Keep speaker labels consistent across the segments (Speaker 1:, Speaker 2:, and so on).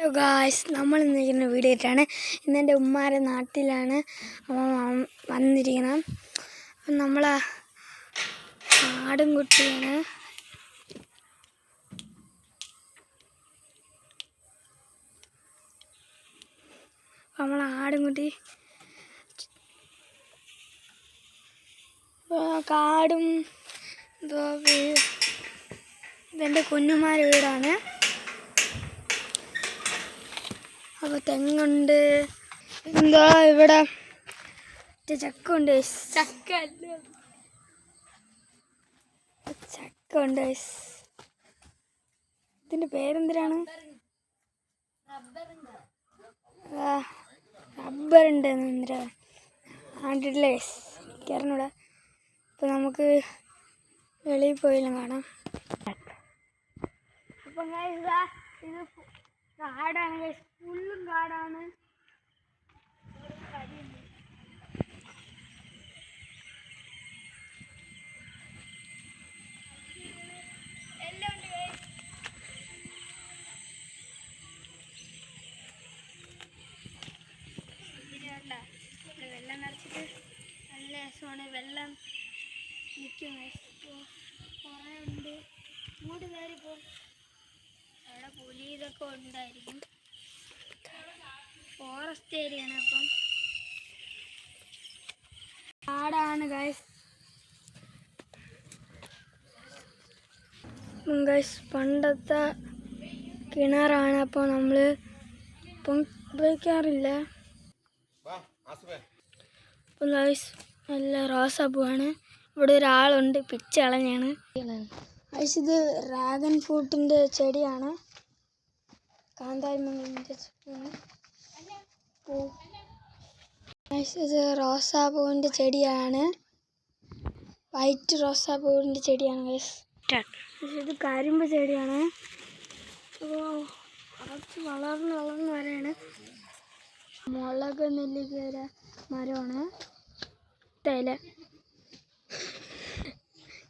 Speaker 1: Hello guys നമ്മൾ ഇന്നിരിക്കുന്ന video ആയിട്ടാണ് ഇന്ന് എന്റെ ഉമ്മാരെ നാട്ടിലാണ് വന്നിരിക്കുന്നത് അപ്പം നമ്മൾ ആടും കുട്ടിയാണ്. നമ്മൾ ആടും കുട്ടി കാടും ഇതെന്റെ കുഞ്ഞുമാരുടെ വീടാണ്. അപ്പോൾ തെങ്ങുണ്ട്. എന്താ ഇവിടെ? ചക്ക ഉണ്ട് ചക്ക ചക്ക ഉണ്ട് ഇതിന്റെ പേരെന്തിനാണ്? റബ്ബർ ഉണ്ട് എന്തിനാ? ആണ്ടില്ലേ എനിക്കറിഞ്ഞൂടാ. അപ്പോൾ നമുക്ക് വെളിയിൽ പോയാലും കാണാം. അപ്പം ഇത് കാടാണ്. ഫുള്ളും കാടാണ്. വെള്ളം നിറച്ചിട്ട് നല്ല രസമാണ്. വെള്ളം നിൽക്കും കുറേ ഉണ്ട്. ഇങ്ങോട്ട് കയറിപ്പോ അവിടെ പുലി ഇതൊക്കെ ഉണ്ടായിരിക്കും. ഫോറസ്റ്റ് ഏരിയ ആണ് അപ്പം. കാടാണ് ഗൈസ് ഗൈസ് പണ്ടത്തെ കിണറാണ് അപ്പോൾ നമ്മൾ ഇപ്പം ഉപയോഗിക്കാറില്ല. അപ്പം ഗൈസ് നല്ല റോസാപ്പൂവാണ്. ഇവിടെ ഒരാളുണ്ട് പിച്ച കളഞ്ഞാണ് ഗൈസ് ഇത് റാഗൻ ഫ്രൂട്ടിന്റെ ചെടിയാണ്. കാന്താരിമുളകിന്റെ ചെടിയാണ്. പൂ. ഇത് റോസാപ്പൂവിന്റെ ചെടിയാണ്. വൈറ്റ് റോസാപ്പൂവിന്റെ ചെടിയാണ് ഗൈസ് ഇത് കരിമ്പ് ചെടിയാണ്. കുറച്ച് വളർന്ന് വളർന്ന് വരെയാണ്. മുളക് നെല്ലിക്കര മരമാണ്. തേല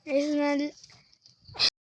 Speaker 1: നല്ല